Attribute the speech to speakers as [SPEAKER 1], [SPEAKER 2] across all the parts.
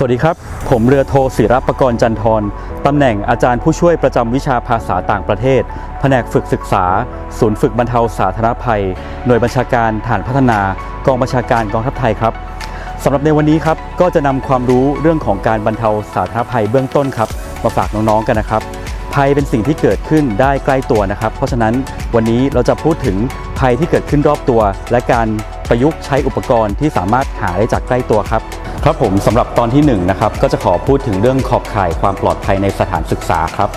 [SPEAKER 1] สวัสดีครับ ผมเรือโทศิรประกรณ์จันทรตำแหน่งอาจารย์ผู้ช่วยประจำวิชาภาษาต่างประเทศ แผนกฝึกศึกษา ศูนย์ฝึกบรรเทาสาธารณภัย หน่วยบัญชาการฐานพัฒนากองบัญชาการกองทัพไทยครับสำหรับในวันนี้ครับก็จะนำความรู้เรื่องของการบรรเทาสาธารณภัยเบื้องต้นครับมาฝากน้องๆกันนะครับ ภัยเป็นสิ่งที่เกิดขึ้นได้ใกล้ตัวนะครับ เพราะฉะนั้นวันนี้เราจะพูดถึงภัยที่เกิดขึ้นรอบตัว และการ ประยุกต์ใช้อุปกรณ์ที่สามารถหาได้จากใกล้ตัวครับ ครับผมสำหรับตอนที่1นะครับก็จะขอพูดถึงเรื่องขอบข่ายความปลอดภัยในสถานศึกษาครับ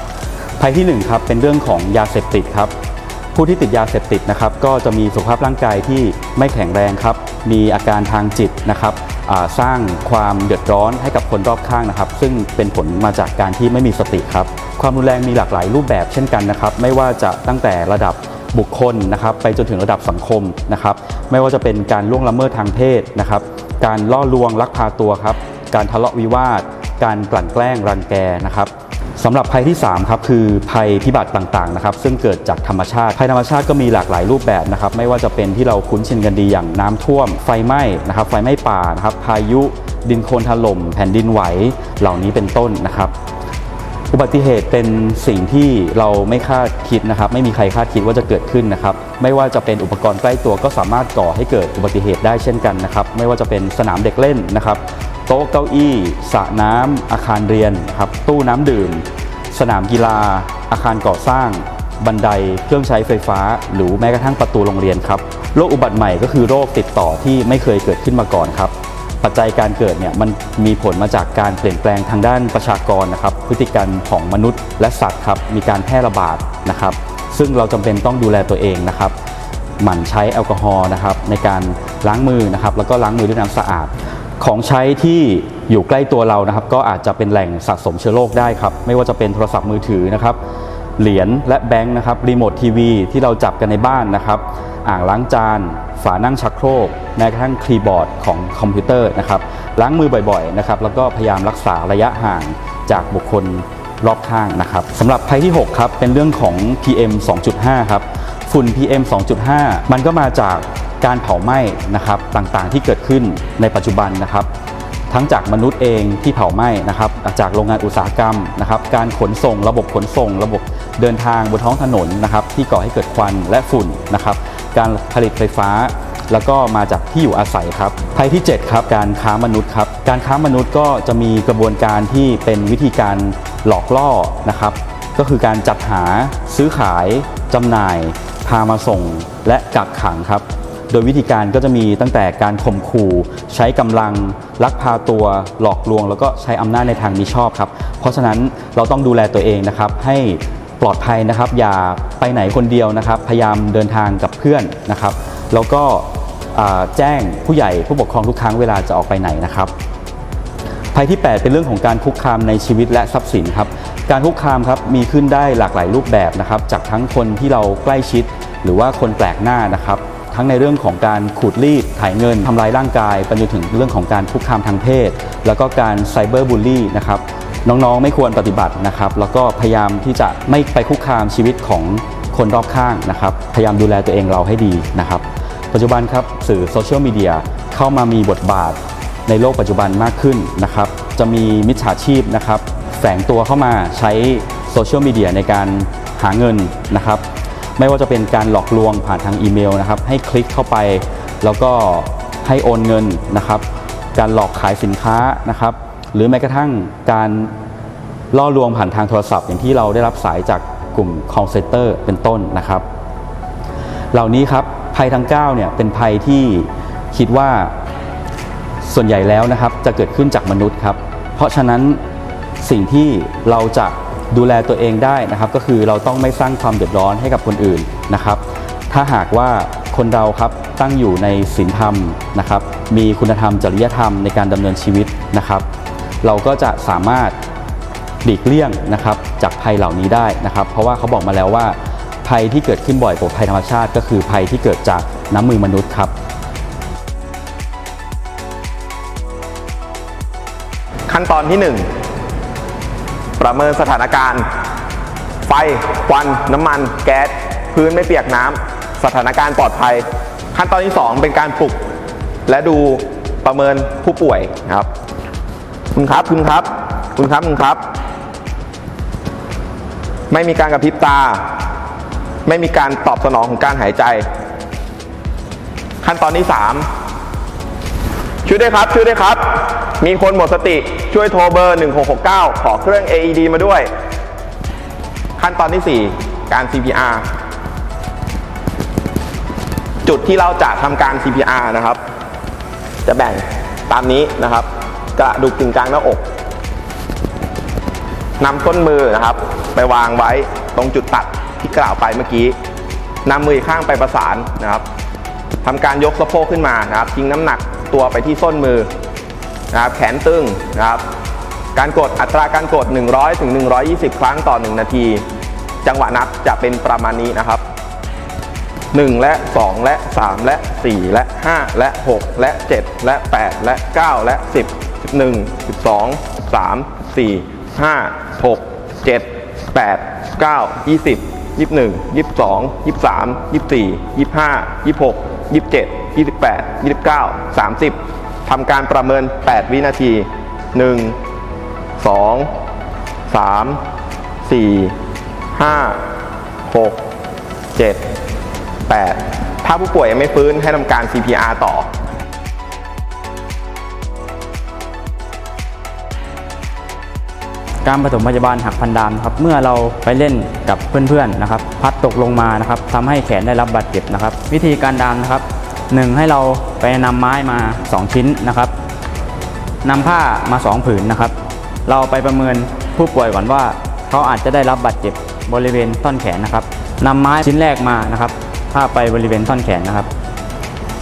[SPEAKER 1] ภัยที่1ครับเป็นเรื่องของยาเสพติดครับผู้ที่ติดยาเสพติดนะครับก็จะมีสุขภาพร่างกายที่ไม่แข็งแรงครับ มีอาการทางจิตนะครับสร้างความเดือดร้อนให้กับคนรอบข้างนะครับ ซึ่งเป็นผลมาจากการที่ไม่มีสติครับ ความรุนแรงมีหลากหลายรูปแบบเช่นกันนะครับ ไม่ว่าจะตั้งแต่ระดับ บุคคลนะครับไปจนถึงระดับสังคมนะครับ ไม่ว่าจะเป็นการล่วงละเมิดทางเพศนะครับ การล่อลวงลักพาตัวครับ การทะเลาะวิวาท การกลั่นแกล้งรังแกนะครับสำหรับภัยที่3ครับคือภัยพิบัติต่างๆนะครับซึ่งเกิดจากธรรมชาติภัยธรรมชาติก็มีหลากหลายรูปแบบนะครับไม่ว่าจะเป็นที่เราคุ้นชินกันดีอย่างน้ำท่วม ไฟไหม้นะครับไฟไหม้ป่านะครับพายุดินโคลนถล่มแผ่นดินไหวเหล่านี้เป็นต้นนะครับ อุบัติเหตุเป็นสิ่งที่เราไม่คาดคิดนะครับ ไม่มีใครคาดคิดว่าจะเกิดขึ้นนะครับ ไม่ว่าจะเป็นอุปกรณ์ใกล้ตัวก็สามารถก่อให้เกิดอุบัติเหตุได้เช่นกันนะครับ ไม่ว่าจะเป็นสนามเด็กเล่นนะครับ โต๊ะเก้าอี้สระน้ำอาคารเรียนครับตู้น้ำดื่ม สนามกีฬา อาคารก่อสร้าง บันไดเครื่องใช้ไฟฟ้า หรือแม้กระทั่งประตูโรงเรียนครับโรคอุบัติใหม่ก็คือโรคติดต่อที่ไม่เคยเกิดขึ้นมาก่อนครับ ปัจจัยการเกิดเนี่ยมันมีผลมาจากการเปลี่ยนแปลงทางด้านประชากรนะครับ พฤติกรรมของมนุษย์และสัตว์ครับมีการแพร่ระบาดนะครับ ซึ่งเราจำเป็นต้องดูแลตัวเองนะครับหมั่นใช้แอลกอฮอล์นะครับในการล้างมือนะครับ แล้วก็ล้างมือด้วยน้ำสะอาด ของใช้ที่อยู่ใกล้ตัวเรานะครับ ก็อาจจะเป็นแหล่งสะสมเชื้อโรคได้ครับ ไม่ว่าจะเป็นโทรศัพท์มือถือนะครับ เหรียญและแบงค์นะครับรีโมททีวีที่เราจับกันในบ้านนะครับ อ่างล้างจาน ฝานั่งชักโครก แม้กระทั่งคีย์บอร์ดของคอมพิวเตอร์นะครับ ล้างมือบ่อยๆนะครับ แล้วก็พยายามรักษาระยะห่างจากบุคคลรอบข้างนะครับสำหรับภัยที่ 6 ครับ เป็นเรื่องของ PM 2.5 ครับ ฝุ่น PM 2.5 มันก็มาจากการเผาไหม้นะครับต่างๆ ที่เกิดขึ้นในปัจจุบันนะครับ ทั้งจากมนุษย์เองที่เผาไหม้นะครับ จากโรงงานอุตสาหกรรมนะครับ การขนส่ง ระบบขนส่ง ระบบเดินทางบนท้องถนนนะครับ ที่ก่อให้เกิดควันและฝุ่นนะครับ การผลิตไฟฟ้า แล้วก็มาจากที่อยู่อาศัยครับภัยที่ 7 ครับการค้ามนุษย์ครับการค้ามนุษย์ก็จะมีกระบวนการที่เป็นวิธีการหลอกล่อนะครับ ก็คือการจัดหาซื้อขายจำหน่าย พามาส่งและกักขังครับโดยวิธีการก็จะมีตั้งแต่การข่มขู่ใช้กำลังลักพาตัวหลอกลวง แล้วก็ใช้อำนาจในทางมิชอบครับ เพราะฉะนั้นเราต้องดูแลตัวเองนะครับ ให้ ปลอดภัยนะครับ อย่าไปไหนคนเดียวนะครับ พยายามเดินทางกับเพื่อนนะครับ แล้วก็แจ้งผู้ใหญ่ผู้ปกครองทุกครั้งเวลาจะออกไปไหนนะครับ ภัยที่ 8 เป็นเรื่องของการคุกคามในชีวิตและทรัพย์สินครับการคุกคามครับมีขึ้นได้หลากหลายรูปแบบนะครับ จากทั้งคนที่เราใกล้ชิด หรือว่าคนแปลกหน้านะครับ ทั้งในเรื่องของการขูดรีดถ่ายเงินทำลายร่างกายไปจนถึงเรื่องของการคุกคามทางเพศ แล้วก็การไซเบอร์บูลลี่นะครับ น้องๆ ไม่ควรปฏิบัตินะครับ แล้วก็พยายามที่จะไม่ไปคุกคามชีวิตของคนรอบข้างนะครับ พยายามดูแลตัวเองเราให้ดีนะครับ ปัจจุบันครับสื่อโซเชียลมีเดียเข้ามามีบทบาทในโลกปัจจุบันมากขึ้นนะครับ จะมีมิจฉาชีพนะครับ แฝงตัวเข้ามาใช้โซเชียลมีเดียในการหาเงินนะครับ ไม่ว่าจะเป็นการหลอกลวงผ่านทางอีเมลนะครับ ให้คลิกเข้าไปแล้วก็ให้โอนเงินนะครับ การหลอกขายสินค้านะครับ หรือแม้กระทั่งการล่อลวงผ่านทางโทรศัพท์ อย่างที่เราได้รับสายจากกลุ่ม call center เป็นต้นนะครับ เหล่านี้ครับภัยทั้ง9เนี่ยเป็นภัยที่คิดว่าส่วนใหญ่แล้วนะครับจะเกิดขึ้นจากมนุษย์ครับ เพราะฉะนั้นสิ่งที่เราจะดูแลตัวเองได้นะครับ ก็คือเราต้องไม่สร้างความเดือดร้อนให้กับคนอื่นนะครับ ถ้าหากว่าคนเราครับตั้งอยู่ในศีลธรรมนะครับ มีคุณธรรมจริยธรรมในการดำเนินชีวิตนะครับ เราก็จะสามารถหลีกเลี่ยงนะครับจากภัยเหล่านี้ได้นะครับ เพราะว่าเขาบอกมาแล้วว่า ภัยที่เกิดขึ้นบ่อยกว่าภัยธรรมชาติ ก็คือภัยที่เกิดจากน้ำมือมนุษย์ครับ
[SPEAKER 2] ขั้นตอนที่ 1 ประเมินสถานการณ์ ไฟควัน น้ำมัน แก๊ส พื้นไม่เปียกน้ำสถานการณ์ปลอดภัย ขั้นตอนที่ 2 เป็นการปลุก และดูประเมินผู้ป่วยครับ คุณครับ คุณครับ คุณครับ คุณครับ ไม่มีการกระพริบตา ไม่มีการตอบสนองของการหายใจ ขั้นตอนที่ 3 ช่วยด้วยครับ ช่วยด้วยครับ มีคนหมดสติ ช่วยโทรเบอร์ 1669 ขอเครื่อง AED มาด้วย ขั้นตอนที่ 4 การ CPR จุดที่เราจะทำการ CPR นะครับ จะแบ่งตามนี้นะครับ กระดูกกึ่งกลางหน้าอกนำต้นมือนะครับ ไปวางไว้ตรงจุดตัดที่กล่าวไปเมื่อกี้นำมืออีกข้างไปประสานนะครับทำการยกสะโพกขึ้นมานะครับทิ้งน้ำหนักตัวไปที่ส้นมือนะครับแขนตึงนะครับ การกดอัตราการกด 100ถึง120 ครั้งต่อ 1 นาที จังหวะนับจะเป็นประมาณนี้นะครับ 1 และ 2 และ 3 และ 4 และ 5 และ 6 และ 7 และ 8 และ 9 และ 10 11 12 3 4 5 6 7 8 9 20 21 22 23 24 25 26 27 28 29 30 ทำการประเมิน 8 วินาที 1 2 3 4 5 6 7 8 ถ้าผู้ป่วยยังไม่ฟื้นให้ทำการ CPR ต่อ
[SPEAKER 3] การปฐมพยาบาลหักพันดามนะครับเมื่อเราไปเล่นกับเพื่อนๆนะครับพัดตกลงมานะครับทำให้แขนได้รับบาดเจ็บนะครับ วิธีการดามนะครับหนึ่งให้เราไปนำไม้มา 2 ชิ้นนะครับนำผ้ามา 2 ผืนนะครับ เราไปประเมินผู้ป่วยก่อนว่า เขาอาจจะได้รับบาดเจ็บบริเวณท่อนแขนนะครับนำไม้ชิ้นแรกมานะครับผ้าไปบริเวณท่อนแขนนะครับ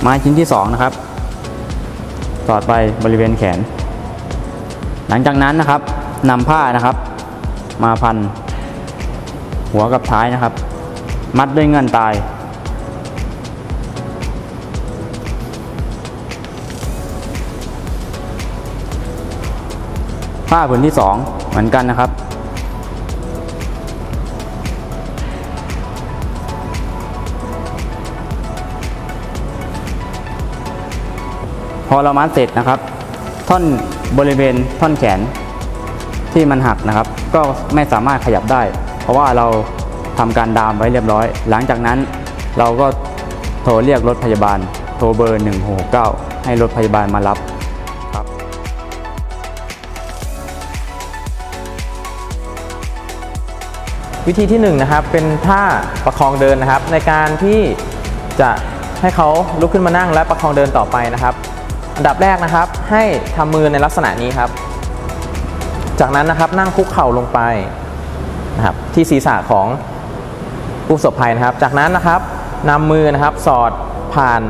[SPEAKER 3] ไม้ชิ้นที่สองนะครับสอดไปบริเวณแขน หลังจากนั้นนะครับ นำผ้านะครับ มาพัน หัวกับท้ายนะครับ มัดด้วยเงื่อนตายผ้าผืนที่สองเหมือนกันนะครับ พอเรามัดเสร็จนะครับ ท่อนบริเวณท่อนแขน ที่มันหักนะครับ ก็ไม่สามารถขยับได้ เพราะว่าเราทำการดามไว้เรียบร้อย หลังจากนั้นเราก็โทรเรียกรถพยาบาล โทรเบอร์ 1669 ให้รถพยาบาลมารับครับ
[SPEAKER 4] วิธีที่1นงนะครับเป็นท่าประคองเดินนะครับ ในการที่จะให้เขาลุกขึ้นมานั่งและประคองเดินต่อไปนะครับ อันดับแรกนะครับให้ทำมือในลักษณะนี้ครับ จากนั้นนะครับนั่งคุกเข่าลงไปนะครับที่ศีรษะของผู้ประสบภัยนะครับ จากนั้นนะครับนำมือนะครับสอดผ่าน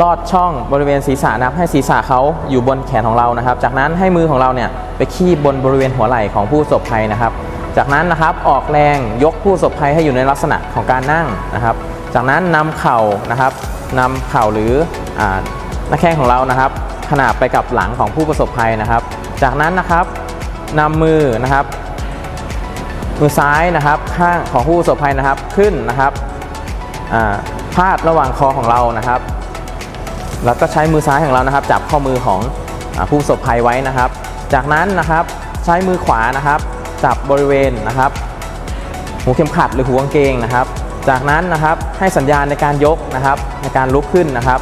[SPEAKER 4] ลอดช่องบริเวณศีรษะนะครับ ให้ศีรษะเขาอยู่บนแขนของเรานะครับ จากนั้นให้มือของเราเนี่ยไปคีบบนบริเวณหัวไหล่ของผู้ประสบภัยนะครับ จากนั้นนะครับออกแรงยกผู้ประสบภัยให้อยู่ในลักษณะของการนั่งนะครับ จากนั้นนำเข่านะครับนำเข่าหรือหน้าแข้งของเรานะครับ ขนาบไปกับหลังของผู้ประสบภัยนะครับ จากนั้นนะครับ นำมือนะครับ มือซ้ายนะครับข้างของผู้ประสบภัยนะครับขึ้นนะครับพาดระหว่างคอของเรานะครับ แล้วก็ใช้มือซ้ายของเรานะครับ จับข้อมือของผู้ประสบภัยไว้นะครับ จากนั้นนะครับใช้มือขวานะครับ จับบริเวณนะครับหูเข็มขัดหรือหูกางเกงนะครับ จากนั้นนะครับให้สัญญาณในการยกนะครับ ในการลุกขึ้นนะครับ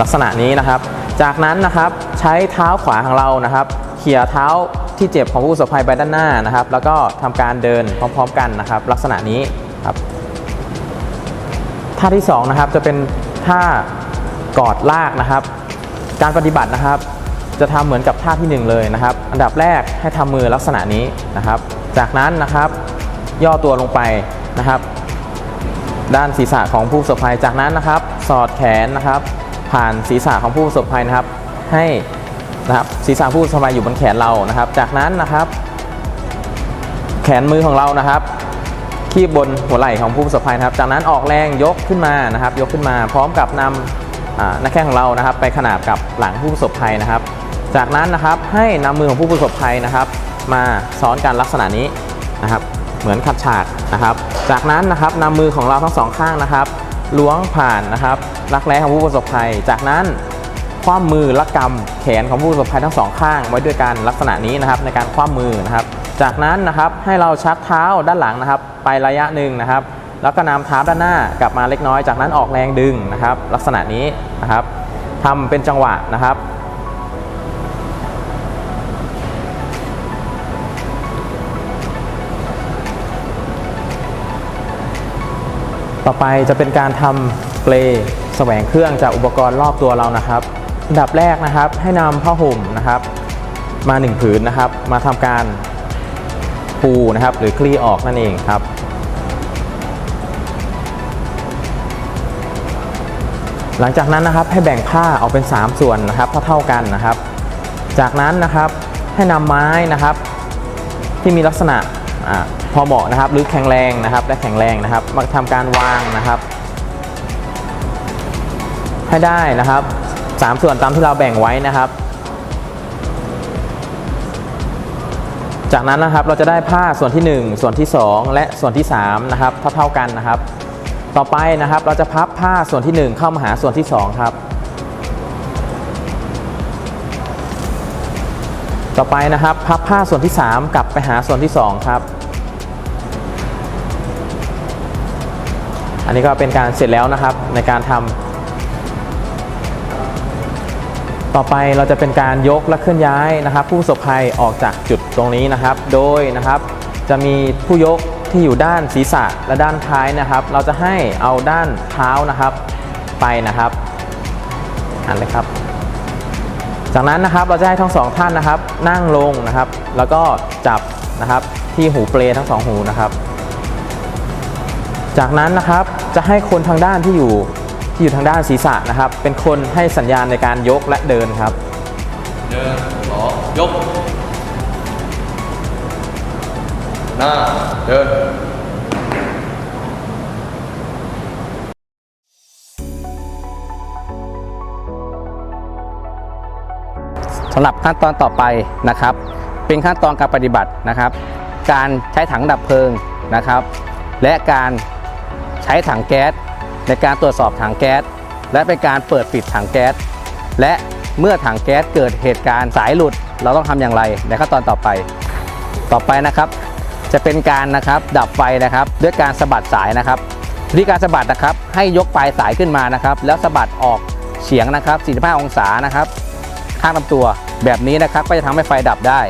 [SPEAKER 4] ลักษณะนี้นะครับ จากนั้นนะครับ ช้เท้าขวาของเรานะครับเขี่ยเท้าที่เจ็บของผู้ประสบภัยไปด้านหน้านะครับ แล้วก็ทำการเดินพร้อมๆกันนะครับ ลักษณะนี้ครับท่าที่สองนะครับจะเป็นท่ากอดลากนะครับ การปฏิบัตินะครับ จะทำเหมือนกับท่าที่หนึ่งเลยนะครับ อันดับแรกให้ทำมือลักษณะนี้นะครับ จากนั้นนะครับย่อตัวลงไปนะครับ ด้านศีรษะของผู้ประสบภัยจากนั้นนะครับ สอดแขนนะครับ ผ่านศีรษะของผู้ประสบภัยนะครับ ให้ นะครับศีรษะผู้สบภัยอยู่บนแขนเรานะครับ จากนั้นนะครับ แขนมือของเรานะครับคีบบนหัวไหล่ของผู้ประสบภัยนะครับ จากนั้นออกแรงยกขึ้นมานะครับ ยกขึ้นมา พร้อมกับนำหน้าแข้งของเรานะครับ ไปขนาบกับหลังผู้ประสบภัยนะครับ จากนั้นนะครับให้นำมือของผู้ประสบภัยนะครับ มาซ้อนกันลักษณะนี้นะครับ เหมือนขัดฉากนะครับ จากนั้นนะครับนำมือของเราทั้งสองข้างนะครับล้วงผ่านนะครับรักแร้ของผู้ประสบภัย จากนั้น คว่ำมือและกำแขนของผู้ประสบภัยทั้งสองข้าง ไว้ด้วยกันลักษณะนี้นะครับในการคว่ำมือนะครับ จากนั้นนะครับให้เราชักเท้าด้านหลังนะครับ ไประยะหนึ่งนะครับ แล้วก็นำเท้าด้านหน้ากลับมาเล็กน้อย จากนั้นออกแรงดึงนะครับ ลักษณะนี้นะครับทำเป็นจังหวะนะครับต่อไปจะเป็นการทำเปลแสวงเครื่องจากอุปกรณ์รอบตัวเรานะครับ อันดับแรกนะครับให้นำผ้าห่มนะครับ มาหนึ่งผืนนะครับ มาทำการปูนะครับ หรือคลี่ออกนั่นเองครับหลังจากนั้นนะครับให้แบ่งผ้าออกเป็น 3 ส่วนนะครับเท่าๆกันนะครับ จากนั้นนะครับให้นำไม้นะครับ ที่มีลักษณะอพอเหมาะนะครับ หรือแข็งแรงนะครับและแข็งแรงนะครับ มาทำการวางนะครับ ให้ได้นะครับ 3 ส่วนตามที่เราแบ่งไว้นะครับ จากนั้นนะครับเราจะได้ผ้าส่วนที่ 1 ส่วนที่ 2 และส่วนที่3นะครับเท่าๆกันนะครับ ต่อไปนะครับเราจะพับผ้าส่วนที่ 1 เข้ามาหาส่วนที่ 2 ครับ ต่อไปนะครับพับผ้าส่วนที่ 3 กลับไปหาส่วนที่ 2 ครับอันนี้ก็เป็นการเสร็จแล้วนะครับในการทำ ต่อไปเราจะเป็นการยกและเคลื่อนย้ายนะครับ ผู้ประสบภัยออกจากจุดตรงนี้นะครับ โดยนะครับจะมีผู้ยกที่อยู่ด้านศีรษะและด้านท้ายนะครับ เราจะให้เอาด้านเท้านะครับไปนะครับอันเลยครับ จากนั้นนะครับเราจะให้ทั้งสองท่านนะครับ นั่งลงนะครับ แล้วก็จับนะครับที่หูเปลทั้งสองหูนะครับ จากนั้นนะครับจะให้คนทางด้านที่อยู่ ที่อยู่ทางด้านศีรษะนะครับ เป็นคนให้สัญญาณในการยกและเดินครับ
[SPEAKER 5] เดินสองยก หน้า เดิน
[SPEAKER 6] สำหรับขั้นตอนต่อไปนะครับ เป็นขั้นตอนการปฏิบัตินะครับ การใช้ถังดับเพลิงนะครับ และการใช้ถังแก๊ส ในการตรวจสอบถังแก๊ส และเป็นการเปิดปิดถังแก๊ส และเมื่อถังแก๊สเกิดเหตุการณ์สายหลุด เราต้องทำอย่างไรในขั้นตอนต่อไป ต่อไปนะครับ จะเป็นการนะครับดับไฟนะครับ ด้วยการสะบัดสายนะครับวิธีการสะบัดนะครับ ให้ยกปลายสายขึ้นมานะครับ แล้วสะบัดออกเฉียงนะครับ 45 องศานะครับ ข้างลำตัวแบบนี้นะครับก็จะทำให้ไฟดับได้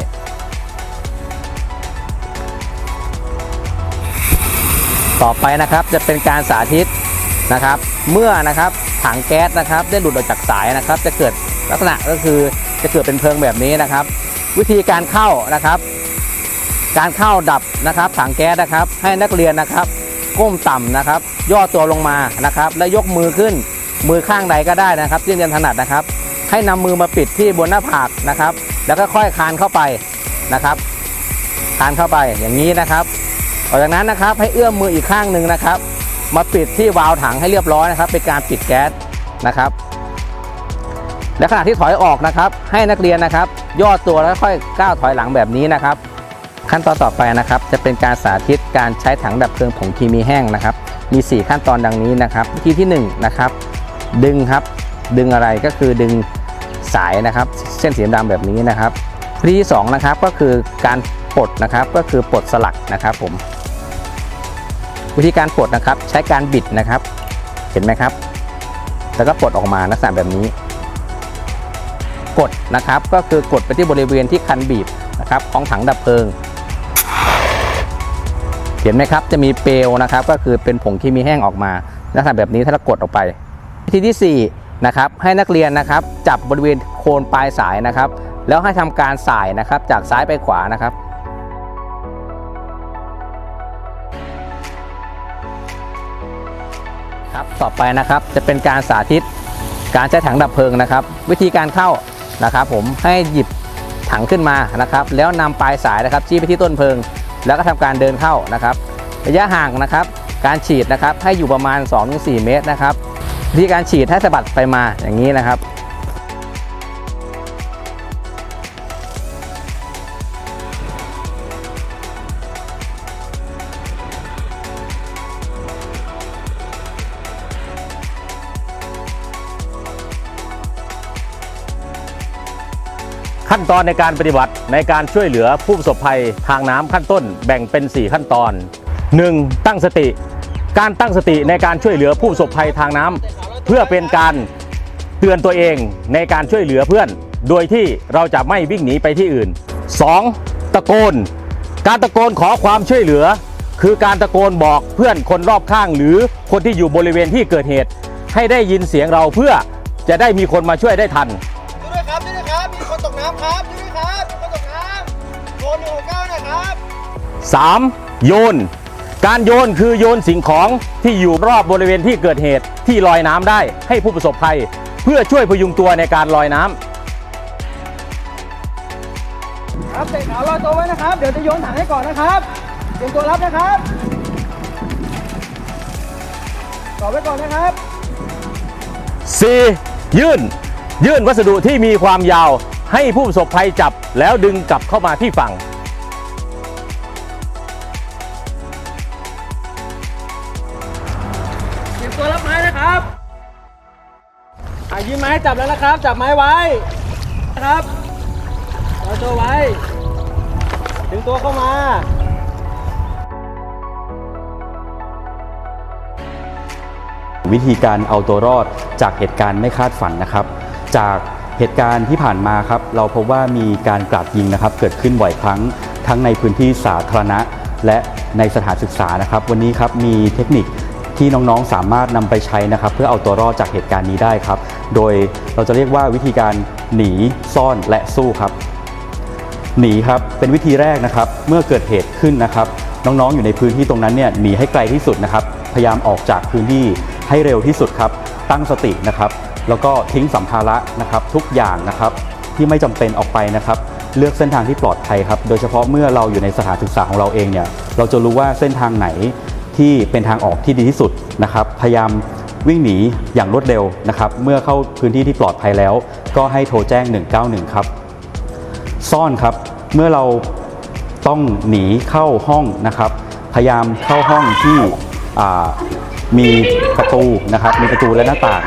[SPEAKER 6] ต่อไปนะครับจะเป็นการสาธิต นะครับ เมื่อนะครับถังแก๊สนะครับ ได้หลุดออกจากสายนะครับ จะเกิดลักษณะก็คือจะเกิดเป็นเพลิงแบบนี้นะครับ วิธีการเข้านะครับ การเข้าดับนะครับ ถังแก๊สนะครับ ให้นักเรียนนะครับก้มต่ำนะครับ ย่อตัวลงมานะครับ และยกมือขึ้นมือข้างใดก็ได้นะครับที่เรียนถนัดนะครับ ให้นำมือมาปิดที่บนหน้าผากนะครับ แล้วก็ค่อยคานเข้าไปนะครับคานเข้าไปอย่างนี้นะครับต่อจากนั้นนะครับให้เอื้อมมืออีกข้างหนึ่งนะครับ มาปิดที่วาล์วถังให้เรียบร้อยนะครับ เป็นการปิดแก๊สนะครับ และขณะที่ถอยออกนะครับ ให้นักเรียนนะครับ ย่อตัวแล้วค่อยก้าวถอยหลังแบบนี้นะครับ ขั้นตอนต่อไปนะครับ จะเป็นการสาธิตการใช้ถังดับเพลิงผงเคมีแห้งนะครับ มี 4 ขั้นตอนดังนี้นะครับวิธีที่1นะครับ ดึงครับ ดึงอะไรก็คือดึงสายนะครับ เส้นสีดำแบบนี้นะครับวิธีที่2นะครับก็คือการปลดนะครับก็คือปลดสลักนะครับผม วิธีการปลดนะครับ ใช้การบิดนะครับ เห็นไหมครับ แล้วก็ปลดออกมาลักษณะแบบนี้ กดนะครับก็คือกดไปที่บริเวณที่คันบีบนะครับ ของถังดับเพลิง เห็นไหมครับจะมีเปลวนะครับ ก็คือเป็นผงเคมีแห้งออกมาลักษณะแบบนี้ถ้าเรากดออกไป วิธีที่4นะครับให้นักเรียนนะครับ จับบริเวณโคนปลายสายนะครับ แล้วให้ทำการสายนะครับ จากซ้ายไปขวานะครับ ต่อไปนะครับ จะเป็นการสาธิตการใช้ถังดับเพลิงนะครับ วิธีการเข้านะครับ ผมให้หยิบถังขึ้นมานะครับ แล้วนำปลายสายนะครับจี้ไปที่ต้นเพลิง แล้วก็ทำการเดินเข้านะครับ ระยะห่างนะครับ การฉีดนะครับให้อยู่ประมาณ 2-4 เมตรนะครับวิธีการฉีดให้สะบัดไปมาอย่างนี้นะครับ
[SPEAKER 7] ขั้นตอนในการปฏิบัติในการช่วยเหลือผู้ประสบภัยทางน้ำขั้นต้นแบ่งเป็น 4 ขั้นตอน 1. ตั้งสติ การตั้งสติในการช่วยเหลือผู้ประสบภัยทางน้ำเพื่อเป็นการเตือนตัวเองในการช่วยเหลือเพื่อน โดยที่เราจะไม่วิ่งหนีไปที่อื่น 2. ตะโกน การตะโกนขอความช่วยเหลือ คือการตะโกนบอกเพื่อนคนรอบข้าง หรือคนที่อยู่บริเวณที่เกิดเหตุ ให้ได้ยินเสียงเราเพื่อจะได้มีคนมาช่วยได้ทัน 3. โยน การโยนคือโยนสิ่งของที่อยู่รอบบริเวณที่เกิดเหตุที่ลอยน้ำได้ให้ผู้ประสบภัย เพื่อช่วยพยุงตัวในการลอยน้ำ
[SPEAKER 8] ครับเตะขาวรอตัวไว้นะครับ เดี๋ยวจะโยนถังให้ก่อนนะครับเตรียมตัวรับนะครับต่อไว้ก่อนนะครับ
[SPEAKER 7] 4. ยื่น ยื่นวัสดุที่มีความยาวให้ผู้ประสบภัยจับแล้วดึงกลับเข้ามาที่ฝั่ง
[SPEAKER 8] จับแล้วนะครับ จับไม้ไว้นะครับรอาตัวไว้ ดึงตัวเข้ามา
[SPEAKER 1] วิธีการเอาตัวรอดจากเหตุการณ์ไม่คาดฝันนะครับ จากเหตุการณ์ที่ผ่านมาครับ เราพบว่ามีการกราดยิงนะครับ เกิดขึ้นบ่อยครั้งทั้งในพื้นที่สาธารณะ และในสถานศึกษานะครับ วันนี้ครับมีเทคนิค ที่น้องๆ สามารถนำไปใช้นะครับ เพื่อเอาตัวรอดจากเหตุการณ์นี้ได้ครับ โดยเราจะเรียกว่าวิธีการหนีซ่อนและสู้ครับ หนีครับเป็นวิธีแรกนะครับ เมื่อเกิดเหตุขึ้นนะครับ น้องๆ อยู่ในพื้นที่ตรงนั้นเนี่ยหนีให้ไกลที่สุดนะครับ พยายามออกจากพื้นที่ให้เร็วที่สุดครับ ตั้งสตินะครับ แล้วก็ทิ้งสัมภาระนะครับ ทุกอย่างนะครับ ที่ไม่จำเป็นออกไปนะครับเลือกเส้นทางที่ปลอดภัยครับ โดยเฉพาะเมื่อเราอยู่ในสถานศึกษาของเราเองเนี่ย เราจะรู้ว่าเส้นทางไหน ที่เป็นทางออกที่ดีที่สุดนะครับ พยายามวิ่งหนีอย่างรวดเร็วนะครับ เมื่อเข้าพื้นที่ที่ปลอดภัยแล้ว ก็ให้โทรแจ้ง 191 ครับ ซ่อนครับ เมื่อเราต้องหนีเข้าห้องนะครับ พยายามเข้าห้องที่มีประตูนะครับ มีประตูและหน้าต่าง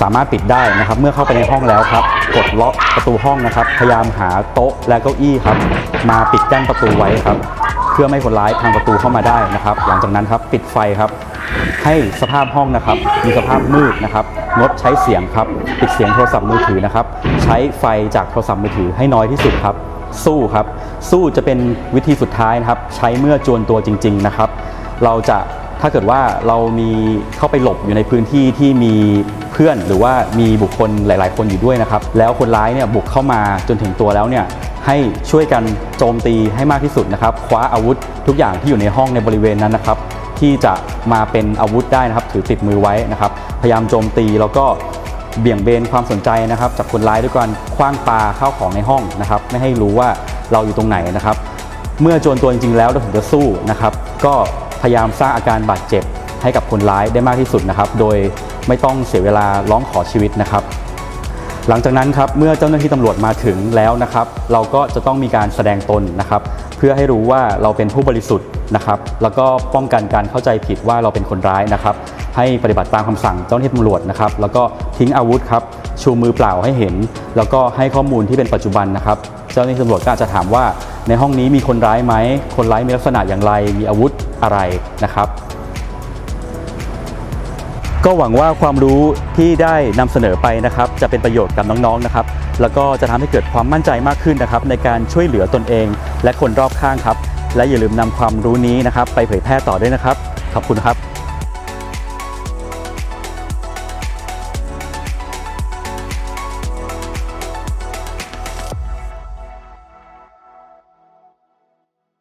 [SPEAKER 1] สามารถปิดได้นะครับ เมื่อเข้าไปในห้องแล้วครับ กดล็อกประตูห้องนะครับ พยายามหาโต๊ะและเก้าอี้ครับ มาปิดกั้นประตูไว้ครับ เพื่อไม่ให้คนร้ายพังประตูเข้ามาได้นะครับ หลังจากนั้นครับปิดไฟครับ ให้สภาพห้องนะครับ มีสภาพมืดนะครับงดใช้เสียงครับปิดเสียงโทรศัพท์มือถือนะครับ ใช้ไฟจากโทรศัพท์มือถือให้น้อยที่สุดครับ สู้ครับ สู้จะเป็นวิธีสุดท้ายนะครับ ใช้เมื่อจวนตัวจริง ๆนะครับ เราจะ ถ้าเกิดว่าเรามีเข้าไปหลบอยู่ในพื้นที่ที่มีเพื่อนหรือว่ามีบุคคลหลาย ๆ คนอยู่ด้วยนะครับ แล้วคนร้ายเนี่ยบุกเข้ามาจนถึงตัวแล้วเนี่ยให้ช่วยกันโจมตีให้มากที่สุดนะครับคว้าอาวุธทุกอย่างที่อยู่ในห้องในบริเวณนั้นนะครับ ที่จะมาเป็นอาวุธได้นะครับ ถือติดมือไว้นะครับ พยายามโจมตีแล้วก็เบี่ยงเบนความสนใจนะครับจากคนร้ายด้วยการคว้างปลาเข้าของในห้องนะครับ ไม่ให้รู้ว่าเราอยู่ตรงไหนนะครับ เมื่อโจรตัวจริงๆแล้วเราถึงจะสู้นะครับ ก็ พยายามสร้างอาการบาดเจ็บให้กับคนร้ายได้มากที่สุดนะครับ โดยไม่ต้องเสียเวลาร้องขอชีวิตนะครับ หลังจากนั้นครับเมื่อเจ้าหน้าที่ตำรวจมาถึงแล้วนะครับ เราก็จะต้องมีการแสดงตนนะครับ เพื่อให้รู้ว่าเราเป็นผู้บริสุทธิ์นะครับ แล้วก็ป้องกันการเข้าใจผิดว่าเราเป็นคนร้ายนะครับ ให้ปฏิบัติตามคำสั่งเจ้าหน้าที่ตำรวจนะครับ แล้วก็ทิ้งอาวุธครับ ชูมือเปล่าให้เห็น แล้วก็ให้ข้อมูลที่เป็นปัจจุบันนะครับ เจ้าหน้าที่ตำรวจก็อาจจะถามว่าในห้องนี้มีคนร้ายไหม คนร้ายมีลักษณะอย่างไร มีอาวุธอะไรนะครับ ก็หวังว่าความรู้ที่ได้นำเสนอไปนะครับ จะเป็นประโยชน์กับน้องๆนะครับ แล้วก็จะทำให้เกิดความมั่นใจมากขึ้นนะครับ ในการช่วยเหลือตนเอง และคนรอบข้างครับ และอย่าลืมนำความรู้นี้นะครับ ไปเผยแพร่ต่อด้วยนะครับ ขอบคุณครับ